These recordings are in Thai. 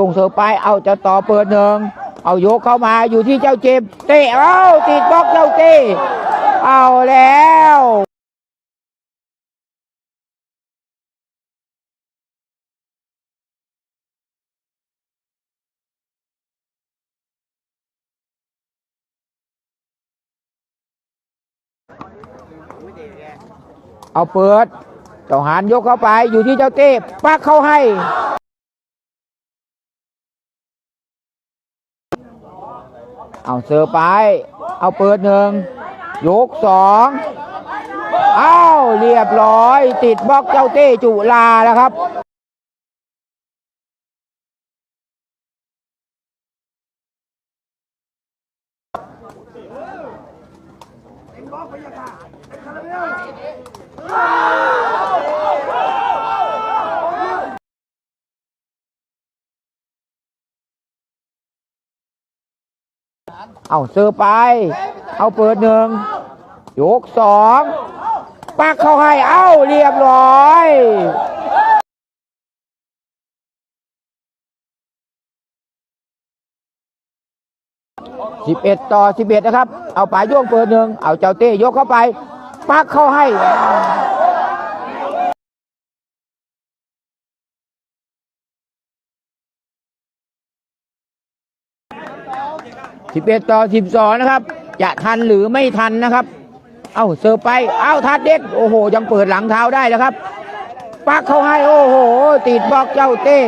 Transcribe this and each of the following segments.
ส่งเสือไปเอาจะต่อเปิดหนึ่งเอายกเข้ามาอยู่ที่เจ้าเจมเตะเอาติดบล็อกเจ้าเต้เอาแล้วเอาเปิด เจ้าหานยกเข้าไปอยู่ที่เจ้าเต้ปักเข้าให้ เอาเสือไป เอาเปิดหนึ่งยกสองอ้าวเรียบร้อย ติดบล็อกเจ้าเต้จุลาแล้วครับ เอาเสือไป เอาเปิดหนึ่งยกสองปักเข้าให้ เอ้าเรียบร้อยสิบเอ็ดต่อสิบเอ็ดนะครับ เอาปลายโยงเปิดหนึ่งเอาเจ้าเต้ยกเข้าไป ปักเข้าให้ สิบเอ็ดต่อสิบสองนะครับ จะทันหรือไม่ทันนะครับ เอ้าเสิร์ฟไป เอ้าทัดเด็กโอ้โห ยังเปิดหลังเท้าได้แล้วครับ ปักเข้าให้ โอ้โห ติดบล็อกเจ้าเต้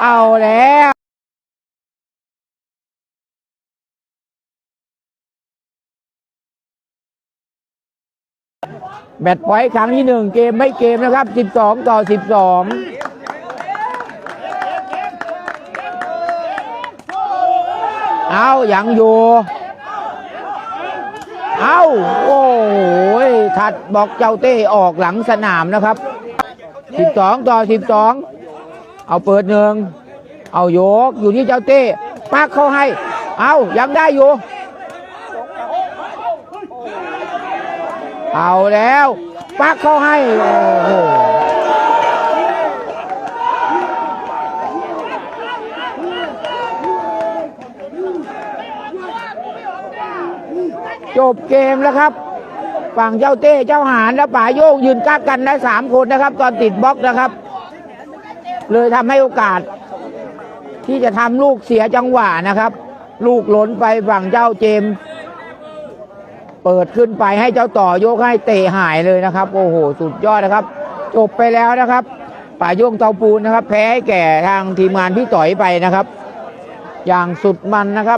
เอาแล้วแบตพอยต์ครั้งที่หนึ่งเกมไม่เกมนะครับ 12 ต่อ 12 เอายังอยู่เอาโอ้โหถัดบอกเจ้าเต้ออกหลังสนามนะครับ12ต่อ12เอาเปิดหนึ่งเอาโยกอยู่ที่เจ้าเต้ปักเข้าให้ เอายังได้อยู่ เอาแล้วปักเข้าให้โอ้โห จบเกมแล้วครับ ฝั่งเจ้าเต้เจ้าหานและป่าโยงยืนกักกันได้สามคนนะครับ ตอนติดบล็อกนะครับ เลยทำให้โอกาส ที่จะทำลูกเสียจังหวะนะครับ ลูกหล้นไปฝั่งเจ้าเจม เปิดขึ้นไปให้เจ้าต่อยกให้เตะหายเลยนะครับ โอ้โห สุดยอดนะครับ จบไปแล้วนะครับ ป่าโยงเตาปูนนะครับ แพ้ให้แก่ทางทีมงานพี่ต่อยไปนะครับ อย่างสุดมันนะครับ